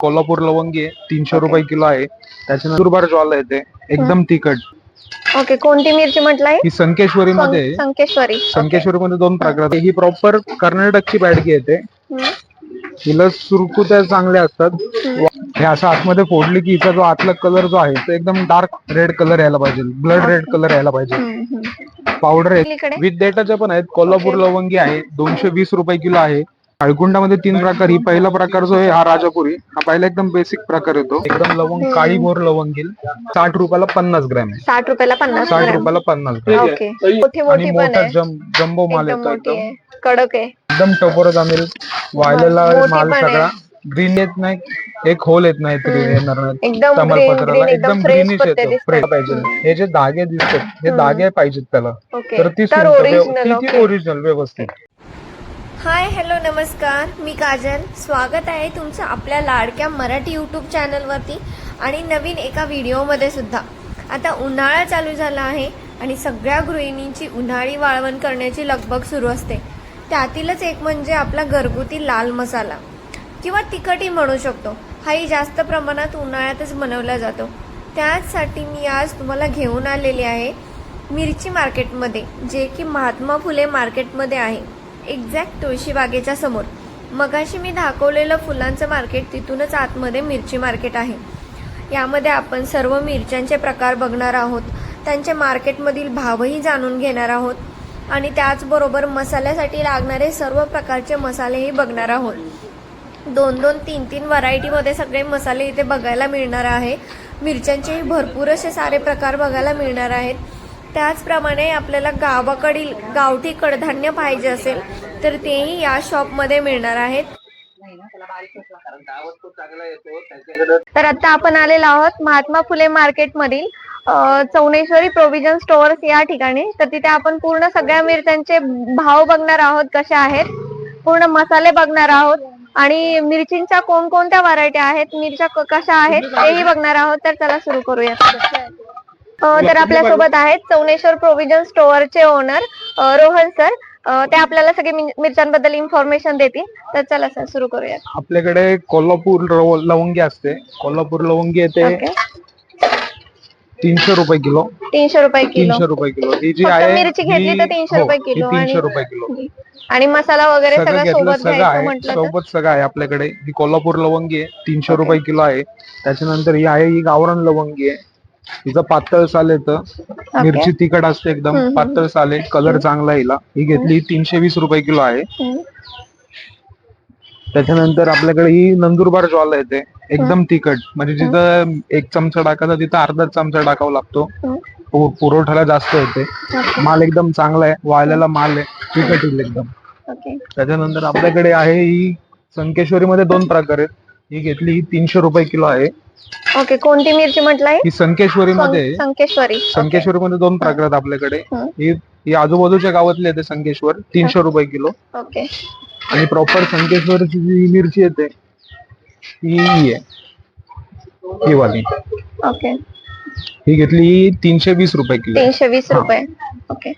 कोल्हापूर लवंगी आहे तीनशे रुपये किलो आहे. त्याच्यानंतर नंदुरबार ज्वाला येते एकदम तिखट. ओके कोणती मिरची म्हटलंय? ही संकेश्वरी. मध्ये आहे. संकेश्वरी संकेश्वरी मध्ये दोन प्रकार आहेत. ही प्रॉपर कर्नाटकची बॅडगी येते. हम्म. हिला सुरकुत्या चांगल्या असतात. हे असं आतमध्ये फोडली की हिचा जो आतला कलर जो आहे तो एकदम डार्क रेड कलर यायला पाहिजे. ब्लड रेड कलर यायला पाहिजे. हम्म, हम्म. पावडर आहे? विथ डेटाच्या पण आहेत. कोल्हापूर लवंगी आहे. दोनशे वीस रुपये किलो आहे. काळकुंडामध्ये तीन प्रकार. ही पहिला प्रकार जो आहे हा राजापुरी. हा पहिला एकदम बेसिक प्रकार येतो. एकदम लवंग काळी मोर लवंगी साठ रुपयाला पन्नास ग्रॅम आहे. साठ रुपयाला पन्नास साठ ग्रॅम. रुपयाला पन्नास ग्रॅम. ओके. मोठी आणि मोठी पण मोठा आहे. जम जम्बो माल एकदम येतो मोठी एकदम. आहे. कडक आहे. एकदम टपोर जमेल. वाळलेला मोठी माल पण आहे. सगळा. ग्रीन येत नाही. एक होल येत नाही. तरी येणार नाही. एकदम green- तमालपत्राला green, एकदम एकदम fresh ग्रीनिश पत्ते येतो. दिसतात. फ्रेश पाहिजे. हे जे धागे दिसतात हे धागे पाहिजेत त्याला. ओके. तर ती तर ओरिजिनल ओके. ओरिजिनल व्यवस्थित. हाय हॅलो नमस्कार. मी काजल. स्वागत आहे तुमचं आपल्या लाडक्या मराठी यूट्यूब चॅनलवरती आणि नवीन एका व्हिडिओमध्ये सुद्धा. आता उन्हाळा चालू झाला आहे आणि सगळ्या गृहिणींची उन्हाळी वाळवण करण्याची लगबग सुरू असते. त्यातीलच एक म्हणजे आपला घरगुती लाल मसाला. किंवा तिखटही म्हणू शकतो. हाही जास्त प्रमाणात उन्हाळ्यातच बनवला जातो. त्याचसाठी मी आज तुम्हाला घेऊन आलेली आहे मिरची मार्केटमध्ये जे की महात्मा फुले मार्केटमध्ये आहे. एक्झॅक्ट तुळशीबागेच्या समोर. मगाशी मी दाखवलेलं फुलांचं मार्केट तिथूनच आतमध्ये मिरची मार्केट आहे. यामध्ये आपण सर्व मिरच्यांचे प्रकार बघणार आहोत. त्यांचे मार्केटमधील भावही जाणून घेणार आहोत. आणि त्याचबरोबर मसाल्यासाठी लागणारे सर्व प्रकारचे मसालेही बघणार आहोत. दोन दोन तीन तीन व्हरायटीमध्ये सगळे मसाले इथे बघायला मिळणार आहे. मिरच्यांचेही भरपूर असे सारे प्रकार बघायला मिळणार आहेत. त्याचप्रमाणे आपल्याला गावाकडील गावठी कडधान्य पाहिजे असेल तर तेही या शॉपमध्ये मिळणार आहेत. तर आता आपण आलेलो आहोत महात्मा फुले मार्केट मधील चौनेश्वरी प्रोव्हिजन स्टोअर्स या ठिकाणी. तर तिथे आपण पूर्ण सगळ्या मिरच्यांचे भाव बघणार आहोत कसे आहेत. पूर्ण मसाले बघणार आहोत. आणि मिरचींच्या कोणकोणत्या व्हरायटी आहेत मिरच्या कशा आहेत तेही बघणार आहोत. तर चला सुरू करूया तर आपल्यासोबत आहेत चौनेश्वर प्रोव्हिजन स्टोअरचे ओनर रोहन सर ते आपल्याला सगळे मिर- मिरच्यांबद्दल इन्फॉर्मेशन देतील. तर चला सर सुरू करूया आपल्याकडे कोल्हापूर लवंगी असते. कोल्हापूर लवंगी येते तीनशे रुपये किलो. तीनशे रुपये किलो. तीनशे रुपये किलो. ही जी आहे मिरची घेतली तर तीनशे हो, रुपये किलो तीनशे रुपये किलो. आणि मसाला वगैरे सगळं सगळं सोबत आहे. सोबत सगळं आहे आपल्याकडे. ही कोल्हापूर लवंगी आहे तीनशे रुपये किलो आहे. त्याच्यानंतर ही आहे ही गावरान लवंगी आहे. हिचं पातळ साल येतं मिरची तिखट असते एकदम. पातळ साल आहे. कलर चांगला हिला. ही घेतली तीनशे वीस रुपये किलो आहे. त्याच्यानंतर आपल्याकडे ही नंदुरबार ज्वाला येते एकदम तिखट. म्हणजे जिथं एक चमचा टाकायचा तिथं अर्धा चमचा टाकावा लागतो. पु- पुरवठ्याला जास्त येते. माल एकदम चांगला आहे. वाळलेला माल आहे. तिखट येईल एकदम. ओके. त्याच्यानंतर आपल्याकडे आहे ही संकेश्वरी मध्ये दोन प्रकार आहेत. ही घेतली तीनशे रुपये किलो आहे. ओके कोणती मिरची म्हटलंय? ही संकेश्वरी मध्ये. संकेश्वरी. संकेश्वरी मध्ये दोन प्रकार आहेत आपल्याकडे. ही. ही आजूबाजूच्या गावातली येते संकेश्वर तीनशे रुपये किलो. ओके. आणि प्रॉपर संकेश्वरची जी मिरची येते ही ही आहे. ही वाली. ओके. ही घेतली तीनशे वीस रुपये किलो. तीनशे वीस रुपये. ओके.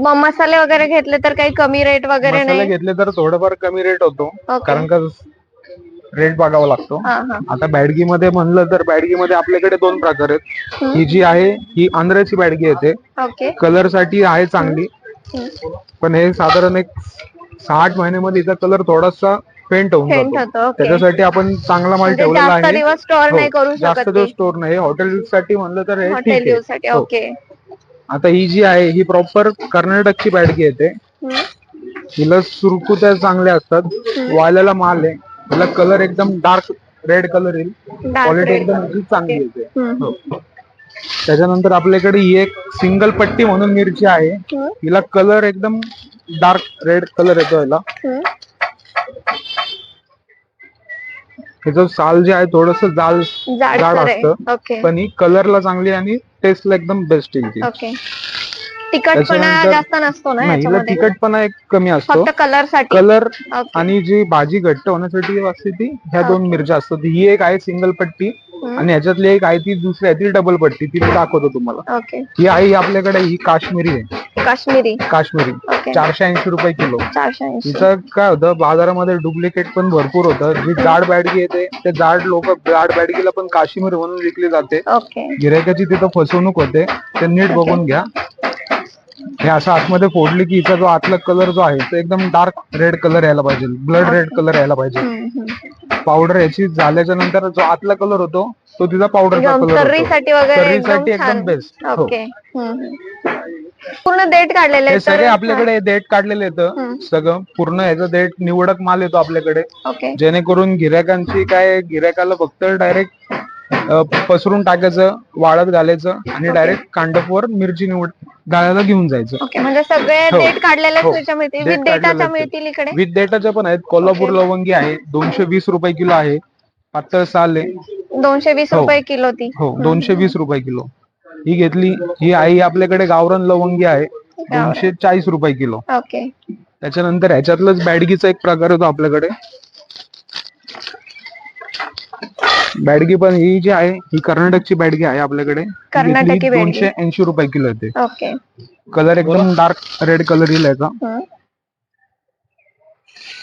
मग मसाले वगैरे घेतले तर काही कमी रेट वगैरे नाही? घेतले तर थोडंफार कमी रेट होतो. कारण का रेट बघावा लागतो. हा हा. आता बॅडगी मध्ये म्हणलं तर बॅडगी मध्ये आपल्याकडे दोन प्रकार आहेत. ही जी आहे ही आंध्राची बॅडगी येते. ओके. कलरसाठी आहे चांगली. हम्म. पण हे साधारण एक सहा आठ महिन्यामध्ये हिचा कलर थोडासा फेंट होऊन जातो. त्याच्यासाठी आपण चांगला माल म्हणजे ठेवलेला जास्त आहे. दिवस हो, जास्त शकत दिवस स्टोर नाही. हॉटेल साठी म्हणलं तर हे हॉटेल ठीकसाठी आहे. हो. ओके. आता ही जी आहे ही प्रॉपर कर्नाटकची बॅडगी येते. हम्म. हिला सुरकुत्या चांगल्या असतात. वाळलेला माल आहे. हिला कलर एकदम डार्क रेड कलर येईल Dark क्वालिटी red. एकदम चांगली येते हम्म. हो. त्याच्यानंतर आपल्याकडे ही एक सिंगल पट्टी म्हणून मिरची आहे हम्म. हिला कलर एकदम डार्क रेड कलर येतो याला हम्म. हिचं साल जे आहे थोडस जाल जाड आहे असतं ओके पण ही कलरला चांगली आणि टेस्टला एकदम बेस्ट येईल ती ओके तिखटपणा त्याच्यानंतर- जास्त नसतो ना नाही हिला याच्यामध्ये? तिखटपणा एक कमी असतो. फक्त कलरसाठी. कलर आणि जी भाजी घट्ट होण्यासाठी असते ती ह्या दोन मिरच्या असतात. ही एक आहे सिंगल पट्टी हम्म. आणि ह्याच्यातली एक आहे ती दुसरी आहे ती डबल पट्टी. ती मी दाखवतो तुम्हाला. ओके ही आहे ही आपल्याकडे ही काश्मीरी आहे. काश्मीरी. काश्मीरी. ओके चारशे ऐंशी रुपये किलो. चारशे ऐंशी. तिचं काय होतं बाजारामध्ये डुप्लिकेट पण भरपूर होतं. जी जाड बॅडगी येते ते जाड लोक जाड बॅडगीला पण काश्मीर म्हणून विकली जाते. ओके गिरायकाची तिथं फसवणूक होते. ते नीट बघून घ्या. हे असं आतमध्ये फोडली की हिचा जो आतला कलर जो आहे तो एकदम डार्क रेड कलर यायला पाहिजे. ब्लड रेड कलर यायला पाहिजे. पावडर याची झाल्याच्यानंतर जो आतला कलर होतो तो तिचा पावडरचा कलर वगैरे कर्रीसाठी एकदम बेस्ट हो. पूर्ण डेट काढलेले हे सगळे आपल्याकडे डेट काढलेले येतं सगळं पूर्ण ह्याचं डेट निवडक माल येतो आपल्याकडे. जेणेकरून गिरायकांची काय गिरायकाला फक्त डायरेक्ट पसरून टाकायचं वाळत घालायचं आणि डायरेक्ट कांडपवर मिरची निवड घालायला घेऊन जायचं. ओके म्हणजे सगळे हो. डेट हो. तुझ्या मिळतील? Date विथ डेटाच्या काढलेले आहेत. मिळतील इकडे? विथ डेटाच्या पण आहेत. कोल्हापूर लवंगी आहे दोनशे वीस रुपये किलो आहे. पातळ साल आहे. दोनशे वीस हो. रुपये किलो ती. हो दोनशे वीस रुपये किलो. ही घेतली ही आई आपल्याकडे गावरान लवंगी आहे. दोनशे चाळीस रुपये किलो. ओके. त्याच्यानंतर ह्याच्यातलंच बॅडगीचा एक प्रकार येतो आपल्याकडे. बॅडगी पण ही जी आहे ही कर्नाटकची बॅडगी आहे आपल्याकडे कर्नाटकी घेतली बॅडगी. दोनशे ऐंशी रुपये किलो येते ओके कलर एकदम डार्क रेड कलर येईल याचा हम्म.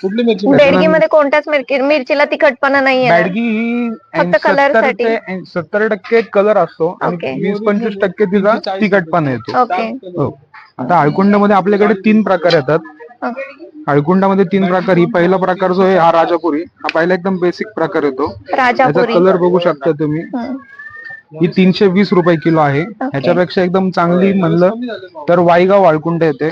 कुठली मिरची बेडगी मध्ये कोणत्याच मिरची मिरचीला तिखटपणा नाहीये ना? बॅडगी ही फक्त सत्तरसाठी. ते सत्तर टक्के कलर असतो आणि ओके. वीस पंचवीस टक्के तिचा तिखटपणा येतो ओके हो आता आळकुंडामध्ये आपल्याकडे तीन प्रकार येतात ओके. आळकुंडामध्ये तीन प्रकार. ही पहिला प्रकार जो आहे हा राजापुरी. हा पहिला एकदम बेसिक प्रकार येतो. याचा राजापुरी. कलर बघू शकता तुम्ही. ही. तीनशे वीस रुपये किलो आहे. ह्याच्यापेक्षा एकदम चांगली म्हणलं तर वायगाव वाळकुंड येते.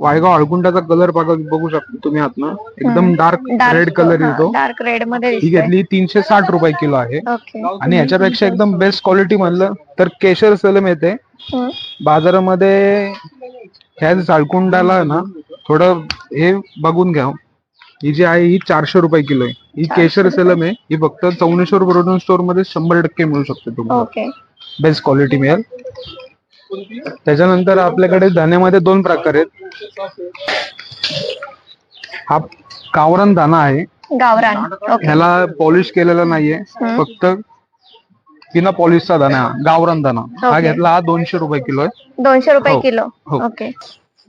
वायगाव वाळकुंडाचा कलर बघा बघू शकता तुम्ही आतनं. एकदम डार्क रेड कलर येतो. डार्क रेडमध्ये ही दिसतोय. घेतली तीनशे साठ रुपये किलो आहे. ओके. आणि ह्याच्यापेक्षा एकदम बेस्ट क्वालिटी म्हणलं तर केशर सलम येते. बाजारामध्ये ह्या साळकुंडाला ना थोडं हे बघून घ्या. ही जी आहे ही चारशे रुपये किलो आहे. ही केशर सलम आहे. ही फक्त चौनेश्वर प्रोडक्ट स्टोरमध्ये शंभर टक्के मिळू शकते तुम्हाला. ओके. बेस्ट क्वालिटी मिळेल. त्याच्यानंतर आपल्याकडे धान्यामध्ये दोन प्रकार आहेत. हा कावरण दाना आहे. गावरान. ओके. ह्याला पॉलिश केलेला नाहीये. फक्त बिना पॉलिशचा दाना हा, गावरान दाना हा Okay. घेतला हा दोनशे रुपये किलो आहे. दोनशे रुपये हो. किलो. हो. ओके.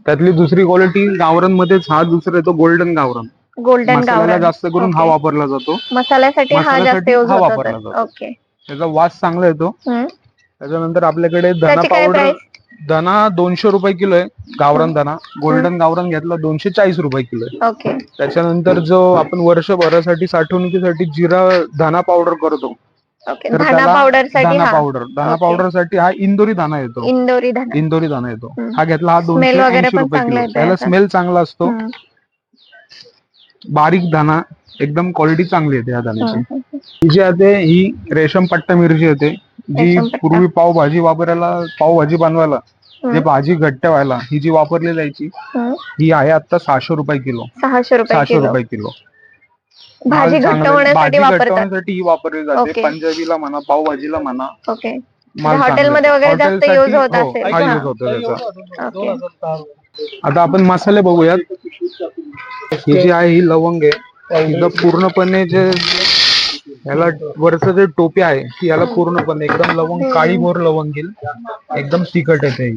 त्यातली दुसरी क्वालिटी गावरान मध्येच हा दुसरा येतो गोल्डन गावरान. गोल्डन मसाल्याला गावरान. जास्त करून हा. वापरला जातो. मसाल्यासाठी हा जास्त मसाल्यासाठी यूज हा होतो वापरला. जातो. ओके त्याचा वास चांगला येतो. हम्म. त्याच्यानंतर आपल्याकडे धना त्याची काय पावडर? धना दोनशे रुपये किलो आहे. गावरान धना. गोल्डन गावरान घेतला दोनशे चाळीस रुपये किलो आहे. ओके त्याच्यानंतर जो आपण वर्षभरासाठी साठवणुकीसाठी जिरा धना पावडर करतो. ओके तर धाना त्याला पावडरसाठी धना हा. पावडर धना साठी हा इंदोरी दाना येतो. इंदोरी धाना. इंदोरी दाना येतो. हम्म. हा घेतला हा दोनशे वगैरे ऐंशी पण रुपये चांगला किलो. येतो त्याला याचा. स्मेल चांगला असतो. हम्म. बारीक दाना एकदम क्वालिटी चांगली येते या दाण्याची हम्म. ही जी आहे ही रेशम पट्टा मिरची येते. जी रेशमपट्टा. पूर्वी पावभाजी वापरायला पावभाजी बनवायला जे भाजी घट्ट व्हायला ही जी वापरली जायची हम्म. ही आहे आता सहाशे रुपये किलो. सहाशे रुपये सहाशे किलो. रुपये किलो. भाजी घट्ट होण्यासाठी भाजी वापरतात. घट्टवण्यासाठी ही वापरली जाते. Okay. पंजाबीला म्हणा पावभाजीला म्हणा ओके. माल हॉटेलमध्ये चांगला वगैरे. जास्त यूज होत हॉटेलसाठी, असेल. हो, हा. हा. यूज होतो त्याचा. ओके. आता आपण मसाले बघूयात. ही जी आहे ही लवंग आहे. हिचं पूर्णपणे जे याला वरचं जे टोपी आहे ती याला पूर्णपणे एकदम लवंग काळी मोर लवंग येईल. एकदम तिखट येते ही.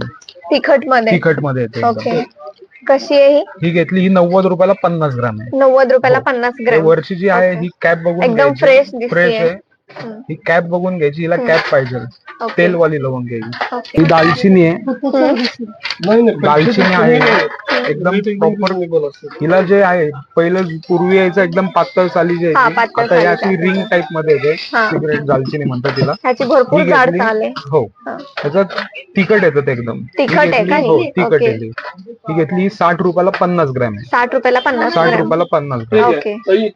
तिखटमध्ये तिखटमध्ये येते एकदम. कशी आहे ही? ही घेतली ही नव्वद रुपयाला पन्नास ग्राम आहे. नव्वद रुपयाला पन्नास हे ग्रॅम वरची जी आहे ही कॅप बघून एकदम घ्यायची. fresh दिसतेय. फ्रेश आहे. हम्म. ही कॅप बघून घ्यायची हिला कॅप पाहिजे. तेलवाली लवंग घ्यायची. ओके. ही दालचिनी आहे. दालचिनी आहे. एकदम प्रॉपर हिला जे आहे पहिलं पूर्वी यायचं एकदम पातळ साली जे हा, पातळ आता या साली रिंग टाईपमध्ये येते हा. सिगरेट दालचिनी म्हणतात तिला. ह्याची भरपूर ही जाड घेतली- चाल आहे. हो. हा. त्याच्यात तिखट येतात एकदम. तिखट ही आहे घेतली- का ही? हो? तिखट ओके. येते ही घेतली साठ रुपयाला पन्नास ग्रॅम आहे. साठ रुपयाला पन्नास साठ ग्रॅम. रुपयाला पन्नास ग्रॅम. ओके.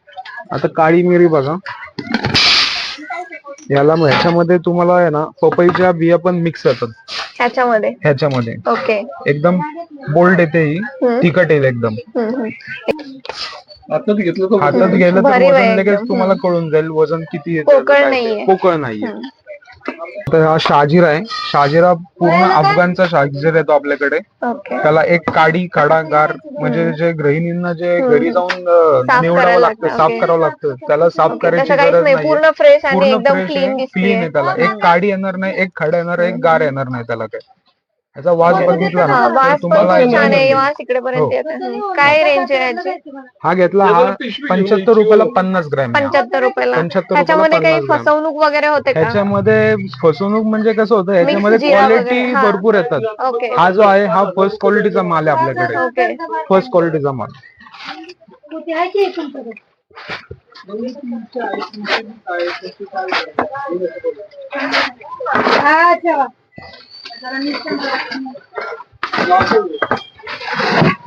आता काळी मिरी बघा. याला मग ह्याच्यामध्ये तुम्हाला आहे ना पपईच्या बिया पण मिक्स येतात ह्याच्यामध्ये ह्याच्यामध्ये ओके एकदम बोल्ड येते ही हम्म. तिखट येईल एकदम हम्म, हम्म. हातात घेतलं तर हातात तर वजन लगेच एकदम. तुम्हाला कळून जाईल वजन किती येतं पोकळ. नाहीये. पोकळ नाहीये तर हा शाजिरा आहे. शाजिरा पूर्ण अफगाणचा शाजिरा येतो आपल्याकडे. ओके. त्याला एक काडी काडा गार म्हणजे जे गृहिणींना जे घरी जाऊन अं, साफ निवडावं करायला लागतं लागतं, साफ ओके. करावं लागतं. त्याला साफ ओके, करायची तसं काहीच गरज नाही. नाही पूर्ण फ्रेश आणि पूर्ण एकदम फ्रेश क्लीन आहे क्लीन आहे त्याला. एक काडी येणार नाही एक खडा येणार एक गार येणार नाही त्याला काय याचा वास बघितला ना हा, तर वास पण तुम्हाला खूप छान आहे एकदम- वास इकडे पर्यंत हो. येत आहे. काय रेंज आहे याची? हा घेतला हा पंच्याहत्तर रुपयाला पन्नास ग्रॅम आहे. पंच्याहत्तर रुपयाला? 75 त्याच्यामध्ये रुपयाला काही 50 ग्रॅम. फसवणूक वगैरे होते का? ह्याच्यामध्ये फसवणूक म्हणजे कसं होतं ह्याच्यामध्ये जिरा क्वालिटी हा. भरपूर येतात. ओके. हा जो आहे हा फर्स्ट क्वालिटीचा माल आहे आपल्याकडे. ओके. फर्स्ट क्वालिटीचा माल.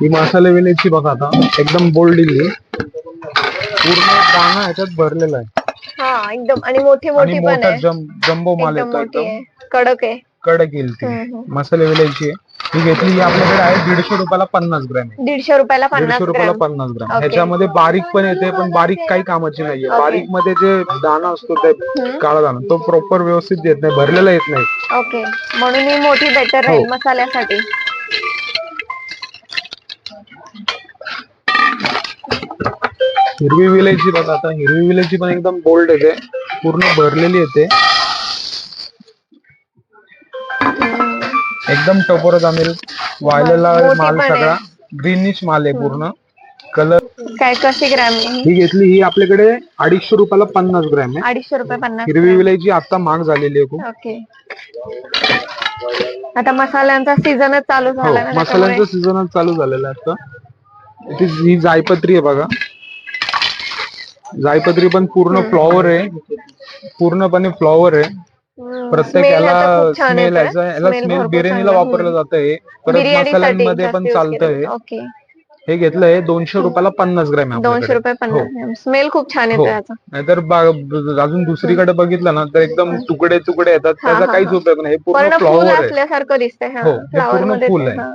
ही मसाले वेलेची बघा आता. एकदम बोल्ड दिली पूर्ण दाणा ह्याच्यात भरलेला आहे. हा एकदम. आणि मोठी आणि मोठी पण मोठा आहे. जम जम्बो माल एकदम येतो मोठी एकदम. आहे कडक आहे. कडक येईल ती. हम्म, हम्म. मसाले वेलायची आहे. ही घेतली ही आपल्याकडे आहे दीडशे रुपयाला पन्नास ग्रॅम आहे. दीडशे रुपयाला पन्नास दीडशे रुपयाला ग्रॅम. पन्नास ग्राम. ह्याच्यामध्ये बारीक पण येते पण बारीक काही कामाची नाहीये. बारीकमध्ये जे दाणा असतो ते काळा दाणा तो प्रॉपर व्यवस्थित येत नाही भरलेला येत नाही. ओके. म्हणून ही मोठी बेटर राहील हो. मसाल्यासाठी. हिरवी विलायची बघा आता हिरवी विलायची पण एकदम बोल्ड येते. पूर्ण भरलेली येते. एकदम टपोरच आम्ही वाळलेला मोठी माल पण आहे. सगळा. ग्रीनिश माल आहे पूर्ण. कलर काय कशी ग्रॅम आहे ही? ही घेतली ही आपल्याकडे अडीचशे रुपयाला पन्नास ग्रॅम आहे. अडीचशे रुपये पन्नास हिरवी विलायची आता महाग झालेली आहे खूप. ओके. आता मसाल्यांचा सीझनच चालू हो झाला ना मसाल्यांचं सीझनच चालू झालेलं आहे आता. इथे ही जायपत्री आहे बघा. जायपत्री पण पूर्ण फ्लॉवर आहे. पूर्णपणे फ्लॉवर आहे. प्रत्येक याला स्मेल याला स्मेल बिर्याणीला. वापरलं जातं हे परत मसाल्यांमध्ये पण use चालतं केलं हे हे घेतलंय दोनशे रुपयाला पन्नास ग्रॅम आहे दोनशे रुपये. पन्नास ग्रॅम. स्मेल खूप छान हो. येतो नाहीतर अजून दुसरीकडे बघितलं ना तर एकदम तुकडे तुकडे येतात. हा, त्याचा हा, काहीच हा. उपयोग नाही. हे पूर्ण पूर्ण फुल फ्लॉवर आहे. असल्यासारखं दिसतंय. हा हो, हे पूर्ण फुल आहे. हा.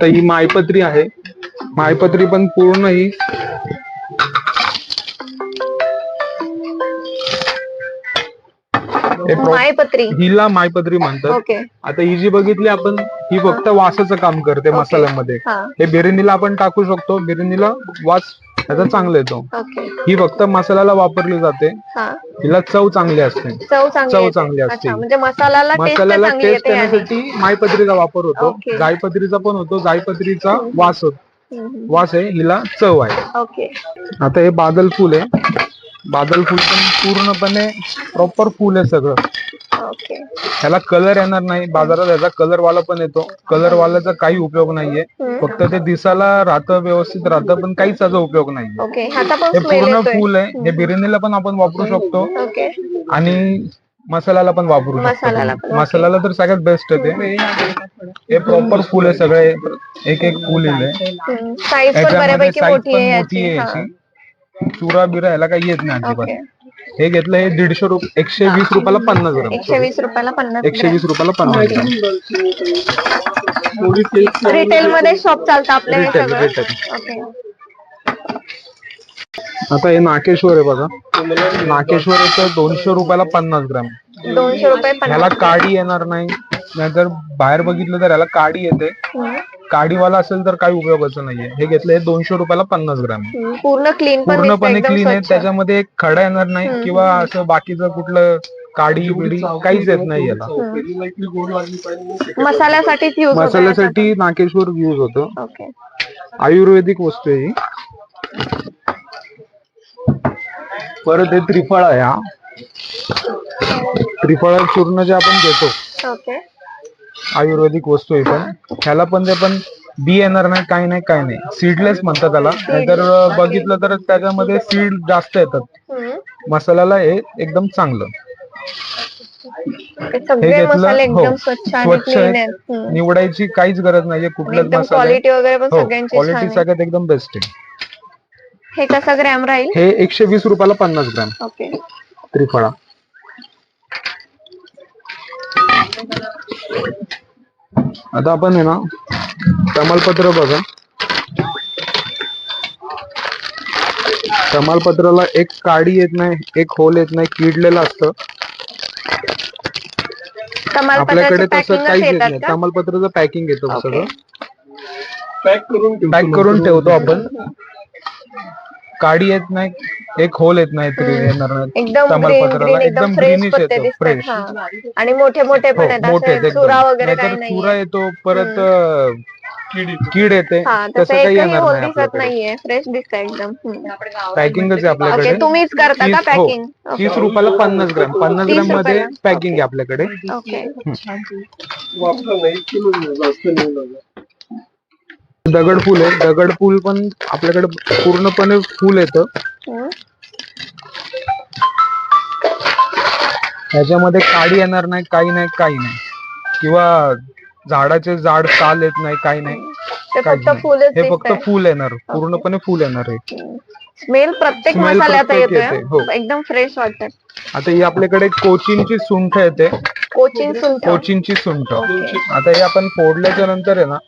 तर ही मायपत्री आहे. मायपत्री पण पूर्ण ही मायपत्री. हिला मायपत्री म्हणतात. ओके. आता ही जी बघितली आपण ही फक्त वासाचं काम करते मसाल्यामध्ये. हा. हे बिर्याणीला आपण टाकू शकतो. बिर्याणीला वास त्याचा चांगला येतो. ओके. ही फक्त मसाल्याला वापरली जाते. हा. हिला चव चांगली असते. चव चांगली चव येते. चांगली असते. अच्छा म्हणजे मसाल्याला टेस्ट मसाल्याला चांगली टेस्ट येते याने. येण्यासाठी मायपत्रीचा वापर होतो. जायपत्रीचा पण होतो. जायपत्रीचा वास होतो. हम्म. वास आहे हिला चव आहे. ओके. आता हे बादल फुल आहे. बादल फुल पण पूर्णपणे प्रॉपर फुल आहे सगळं. ओके ह्याला कलर येणार नाही. बाजारात याचा कलर वाला पण येतो. कलर वाल्याचा काही उपयोग नाहीये. हम्म. फक्त ते दिसायला राहतं व्यवस्थित राहतं पण काहीच त्याचा उपयोग नाहीये. ओके ह्याचा पण हे स्मेल पूर्ण येतोय. फुल आहे. हे बिर्याणीला पण आपण वापरू शकतो. ओके आणि मसाल्याला पण वापरू मसाल्याला शकतो मसाल्याला तर सगळ्यात बेस्ट आहे ते. हे प्रॉपर फुल आहे सगळे. एक एक फुल आहे साईज पण याच्यामध्ये बऱ्यापैकी साईज मोठी पण आहे मोठी आहे याची. याची चुरा बिरा याला काही येत नाही ओके. अजिबात हे घेतलं हे दीडशे रुपये एकशे वीस रुपयाला पन्नास ग्राम. एकशे वीस रुपयाला पन्नास एकशे वीस रुपयाला पन्नास ग्राम. रिटेल मध्ये शॉप चालतं आपल्या हे Retail, सगळं. retail. ओके. आता हे नाकेश्वर आहे बघा. नाकेश्वर येतं दोनशे रुपयाला पन्नास ग्राम. दोनशे रुपये पन्नास ह्याला काडी येणार नाही. नाहीतर बाहेर बघितलं तर ह्याला काडी येते. हम्म. काडीवाला असेल तर काही उपयोगाचं नाहीये. हे घेतलं हे दोनशे रुपयाला पन्नास ग्राम आहे. हम्म. पूर्ण क्लीन पण दिसतं पूर्णपणे एकदम क्लीन आहे स्वच्छ. त्याच्यामध्ये एक खडा येणार नाही किंवा असं बाकीचं कुठलं काडी बिडी काहीच येत नाही याला. मसाल्यासाठीच युज मसाल्यासाठी नाकेश्वर यूज होतो. ओके. आयुर्वेदिक वस्तू आहे ही. परत हे त्रिफळ आहे हा. त्रिफळा चूर्ण जे आपण घेतो ओके. आयुर्वेदिक वस्तू आहे पण. ह्याला पण ते पण बी येणार नाही काही नाही काही नाही. सीडलेस म्हणतात त्याला. नाहीतर बघितलं तर त्याच्यामध्ये सीड जास्त येतात. मसाल्याला हे एकदम चांगलं. हे सगळे घेतलं मसाले हो. एकदम स्वच्छ आणि स्वच्छ क्लीन आहे. आहेत. हम्म. निवडायची काहीच गरज नाहीये कुठल्याच एकदम मसाले. क्वालिटी वगैरे पण हो सगळ्यांची छान क्वालिटी आहे. सगळ्यात एकदम बेस्ट आहे. हे कसं ग्रॅम राहील? हे एकशे वीस रुपयाला पन्नास ग्रॅम ओके. त्रिफळा. आता आपण आहे ना तमालपत्र बघा. तमालपत्राला एक काडी येत नाही एक होल येत नाही किडलेलं असतं. आपल्याकडे तसं काहीच येत नाही. तमालपत्राचं पॅकिंग येतं. सगळं. पॅक करून ठेवतो आपण. काडी येत नाही एक होल येत नाही तरी येणार नाही एकदम ग्रीन तमालपत्राला ग्रीन एकदम एकदम फ्रेश ग्रीनिश पत्ते येतो दिसतात फ्रेश हा. आणि मोठे मोठे पण आहेत हो, मोठे आहेत असे एकदम. चुरा वगैरे नाहीतर चुरा नाही येतो परत अं, कीड येते. हा तसं तसं काही एकही येणार होल नाही दिसत आपल्याकडे. नाहीये. फ्रेश दिसत एकदम. हम्म. पॅकिंगच आहे ओके आपल्याकडे तुम्हीच करता का तीस- हो, पॅकिंग तीस रुपयाला पन्नास ग्रॅम. पन्नास तीस ग्रॅममध्ये रुपयाला? पॅकिंग आहे आपल्याकडे. ओके दगड फुल आहे. दगड फुल पण आपल्याकडे पूर्णपणे फुल येतं. ह्याच्यामध्ये काडी येणार नाही काही नाही काही नाही. किंवा झाडाचे झाड साल येत नाही काही नाही. काहीच फक्त नाही. फुलच हे फक्त दिसतंय. फुल येणार. पूर्णपणे फुल येणार आहे स्मेल प्रत्येक Smell मसाल्याचा प्रत्येक येतोय येते, हो. एकदम फ्रेश वाटत. आता ही आपल्याकडे कोचिनची सुंठ येते. कोचिन सुंठ. कोचिनची सुंठ. आता हे आपण फोडल्याच्या नंतर आहे ना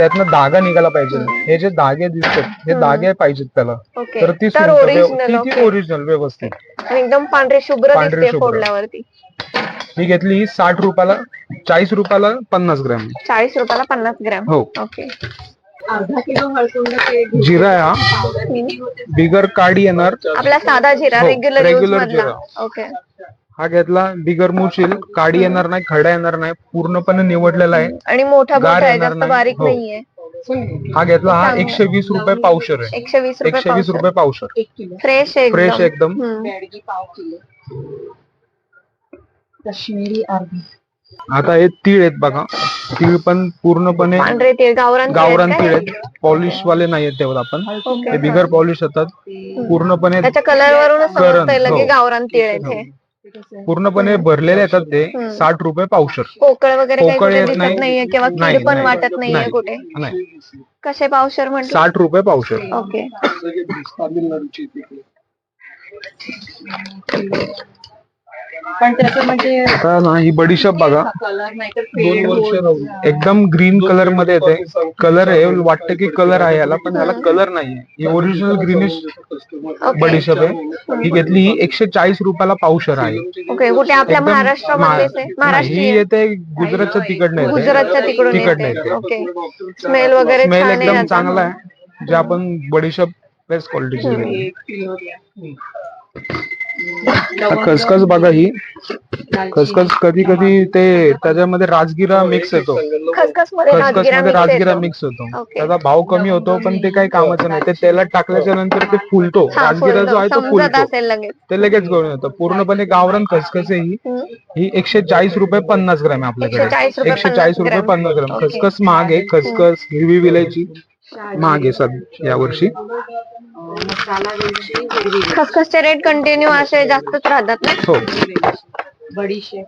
त्यातनं धागा निघाला पाहिजे. हे जे धागे दिसतात हे धागे पाहिजेत त्याला. ओके. तर ती तर व्यव- ती- ती ओरिजिनल व्यवस्थित. आणि एकदम पांढरे शुभ्र पांढरे दिसते शुभ्र. फोडल्यावरती. ही घेतली ही साठ रुपयाला चाळीस रुपयाला पन्नास ग्रॅम. चाळीस रुपयाला पन्नास ग्रॅम. हो. ओके. अर्धा किलो हळकुंड ते जिरा आहे हा बिगर काडी येणार. आपला साधा जिरा हो, रेग्युलर यूज regular मधला. जिरा. ओके. हा घेतला. बिगर मुशील काडी येणार नाही खडा येणार नाही पूर्णपणे निवडलेला आहे. आणि मोठा गार मोठा आहे येणार जास्त नाही. बारीक हो. नाहीये. हा घेतला हा एकशे वीस रुपये पावशर आहे. एकशे वीस रुपये एकशे वीस रुपये पावशर. एक किलो. फ्रेश आहे फ्रेश एकदम. एकदम. हम्म. बेडगी पाव किलो काश्मीरी अर्धी आता हे तीळ आहेत बघा. तीळ पण पूर्णपणे पांढरे तीळ गावरान तीळ आहेत गावरान काय? तीळ आहेत. पॉलिश वाले नाही आहेत तेव्हा आपण. ओके. हे बिगर पॉलिश येतात पूर्णपणे त्याच्या कलर वरूनच करण, लगे हो. गावरान तीळ आहेत हे. पूर्णपणे भरलेले येतात ते. साठ रुपये पावशर. पोकळ वगैरे काही पोकळ कुठे येत दिसत नाही. नाहीये किंवा नाही, कीड पण नाही. वाटत नाहीये नाही. कुठे. नाही. कसे पावशर म्हटलं? साठ रुपये पावशर. ओके. पण त्याचं म्हणजे आता ना ही बडीशॉप बघा. कलर नाही तर फेड एकदम ग्रीन कलरमध्ये येते. कलर आहे वाटतं की कलर आहे याला पण याला कलर नाहीये. ही ओरिजिनल ग्रीनिश बडीशॉप आहे. ही घेतली ही एकशे चाळीस रुपयाला पावशर आहे. ओके कुठे? आपल्या एकदम महाराष्ट्रामध्येच आहे? मा- नाही, ही येते गुजरातच्या तिकडनं येते. गुजरातच्या तिकडून तिकडनं येते. येते ओके स्मेल वगैरे स्मेल छान आहे एकदम याचा. चांगला आहे. जे आपण बडीशॉप बेस्ट क्वालिटीची खसखस बघा ही. खसखस कधी कधी ते त्याच्यामध्ये राजगिरा मिक्स येतो. खसखसमध्ये राजगिरा. मिक्स होतो. त्याचा भाव कमी होतो पण ते काही कामाचं नाही. ते तेलात टाकल्याच्या नंतर ते फुलतो. राजगिरा जो. आहे तो फुलतो. असेल लगेच. ते लगेच घेऊन येतो. पूर्णपणे गावरान खसखस आहे ही. ही एकशे चाळीस रुपये पन्नास ग्रॅम आहे 140 आपल्याकडे. एकशे चाळीस रुपये 50 पन्नास ग्रॅम. खसखस महाग आहे. खसखस हिरवी विलायची. महाग आहे मसाला वेलची हिरवी खसखसचे रेट कंटिन्यू असे जास्तच राहतात ना? हो. बडीशेप.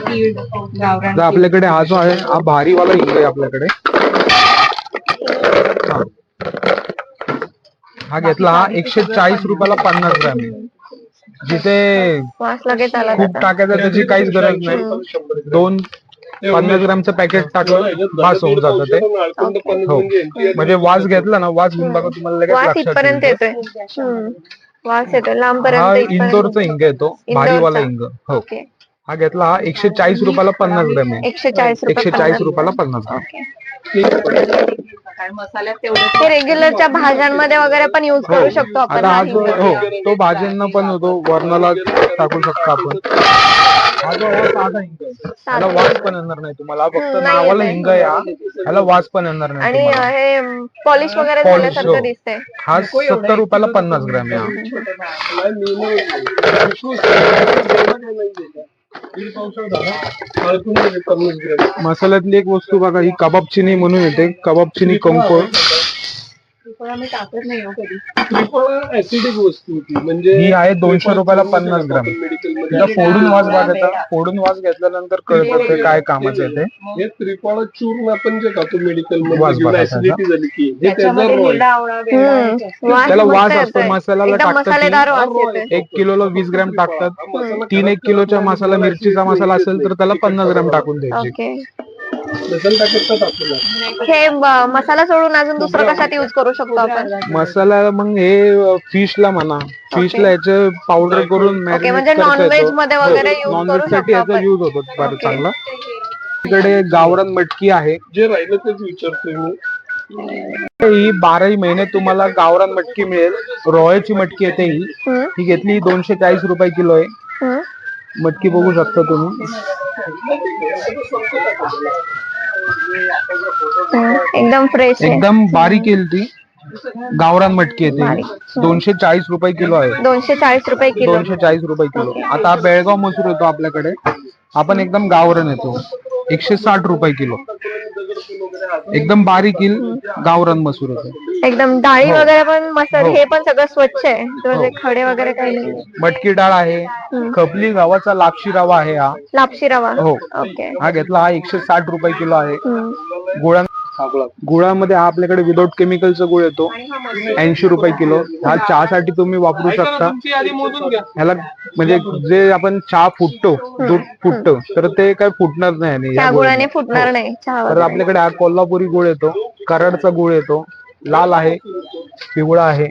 तीळ गावरान आता आपल्याकडे हा जो आहे हा भारीवाला हिंग आहे आपल्याकडे. हा. हा घेतला हा एकशे चाळीस रुपयाला पन्नास ग्रॅम आहे. जिथे वास लगेच आला खूप त्याचा. टाकायचं त्याची काहीच गरज नाही. दोन पन्नास ग्रामचं पॅकेट टाकलं बास होऊन जातं ते. हो. म्हणजे वास घेतला ना वास घेऊन बघा तुम्हाला लगेच वास लक्षात इथपर्यंत येईल. येतोय. हम्म. वास येतोय. लांब हा इंदोरचा हिंग येतो भारीवाला हिंग हो. ओके. हा घेतला हा एकशे चाळीस रुपयाला पन्नास ग्रॅम आहे. एकशे चाळीस एकशे रुपये चाळीस रुपयाला पन्नास ग्रॅम. कारण मसाल्यात तेवढं ते रेग्युलरच्या भाज्यांमध्ये वगैरे पण युज करू शकतो आपण आता हा हा जो हिंग. हो तो भाज्यांना पण होतो वरणाला टाकू शकतो आपण. हा जो आहे साधा हिंग आहे. ह्याला वास पण येणार नाही तुम्हाला हा फक्त नाही नावाला येत. हिंग आहे हा ह्याला वास पण येणार नाही आणि तुम्हाला. हे पॉलिश वगैरे Polish, झाल्यासारखं हो. दिसतंय हा सत्तर रुपयाला पन्नास ग्रॅम आहे हा. मसाल्यातली एक वस्तू बघा ही कबाब चिनी म्हणून येते कबाब चिनी कंको टाकत नाही हो कधी. त्रिफळा ऍसिडिक वस्तू होती. म्हणजे ही आहे दोनशे रुपयाला पन्नास ग्राम. मेडिकल तिला फोडून वास बघायचा फोडून वास घेतल्यानंतर कळतं ते काय कामाचं आहे ते. हे त्रिफळा चूर्ण आपण जे खातो मेडिकल वासमध्ये किंवा बघायचा ऍसिडिटी झाली की. हे त्याचा त्याच्यामध्ये रॉय हिरडा आवळा वेगळा आहे. हम्म. वास त्याला मस्त वास असतो येतोय. मसाल्याला एकदम टाकतात मसालेदार वास येतोय. एक किलोला वीस ग्रॅम टाकतात. तीन एक किलोचा मसाला मिरचीचा मसाला असेल तर त्याला पन्नास ग्रॅम टाकून द्यायची. ओके. लसण टाकत हे ब- मसाला सोडून अजून दुसरं कशात युज करू शकतो आपण? मसाला मग हे फिशला म्हणा. फिशला याचे पावडर करून ओके, म्हणजे non-veg मध्ये वगैरे use करू नॉनव्हेजसाठी शकतो याचा आपण. युज होतो बरं चांगला. इकडे गावरान मटकी आहे. जे राहिलं तेच विचारतोय मी. ही बाराही महिने तुम्हाला गावरान मटकी मिळेल. रोयाची मटकी येते ही? हम्म, ही घेतली दोनशे चाळीस रुपये किलो आहे. हम्म. मटकी बघू शकता तुम्ही. एकदम फ्रेश आहे. एकदम बारीक येईल ती. गावरान मटकी येते. दोनशे चाळीस रुपये किलो आहे. दोनशे चाळीस रुपये किलो. दोनशे चाळीस रुपये किलो. आता हा बेळगाव मसूर येतो आपल्याकडे. आपण एकदम गावरान येतो. एकशे साठ रुपये किलो. एकदम बारीक येईल गावरान मसूर येतो. एकदम डाळी हो. वगैरे पण मस्त हे. पण सगळं स्वच्छ आहे. म्हणजे खडे वगैरे काही नाही. मटकी डाळ आहे. खपली गव्हाचा लापशी रवा आहे हा. लापशी रवा. हो. ओके. हा घेतला हा एकशे साठ रुपये किलो आहे. हम्म. गुळा गुळामध्ये हा आपल्याकडे विदाउट केमिकलचा गुळ येतो. ऐंशी रुपये किलो. हा. चहासाठी तुम्ही वापरू शकता. तुमची यादी मोजून घ्या. ह्याला म्हणजे जे आपण चहा फुटतो दूध फुटतो तर ते काय फुटणार नाही याने, त्या या गुळाने. गुळाने. फुटणार नाही. चहा तर वगैरे. आपल्याकडे हा कोल्हापुरी गुळ येतो कराडचा गुळ येतो लाल आहे पिवळा आहे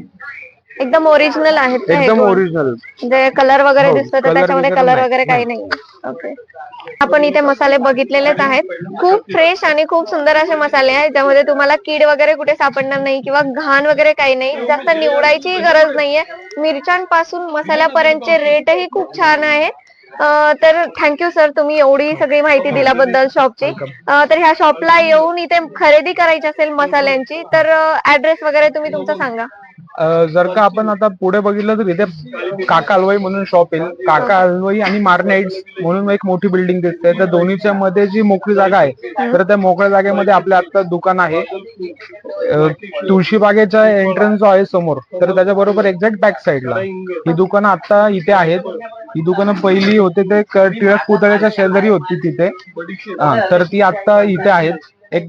एकदम ओरिजिनल आहेत ना हे एकदम? ओरिजिनल म्हणजे कलर वगैरे हो, दिसतो तर color त्याच्यामध्ये वगैरे कलर नाही. वगैरे काही नाही. ओके आपण इथे मसाले बघितलेलेच आहेत. खूप फ्रेश आणि खूप सुंदर असे मसाले आहेत ज्यामध्ये तुम्हाला कीड वगैरे कुठे सापडणार नाही किंवा घाण वगैरे काही नाही. जास्त निवडायची गरज नाहीये. मिरच्यांपासून मसाल्यापर्यंतचे रेटही खूप छान आहेत अं, तर थँक्यू सर तुम्ही एवढी सगळी माहिती दिल्याबद्दल शॉपची तर ह्या शॉपला येऊन इथे खरेदी करायची असेल मसाल्यांची तर ऍड्रेस वगैरे तुम्ही तुमचा सांगा. जर का आपण आता पुढे बघितलं तर इथे काका हलवाई म्हणून शॉप येईल. काका हलवाई आणि मारनाईट्स म्हणून एक मोठी बिल्डिंग दिसते. त्या दोन्हीच्या मध्ये जी मोकळी जागा आहे तर त्या मोकळ्या जागेमध्ये आपलं आता दुकान आहे. तुळशीबागेच्या तुळशीबागेचा एंट्रन्स जो आहे समोर तर त्याच्या बरोबर एक्झॅक्ट बॅक साईडला ही दुकानं आता इथे आहेत. ही दुकानं पहिली होते ते टिळक पुतळ्याच्या शेजारी होती तिथे. हा, तर ती आता इथे आहेत. एक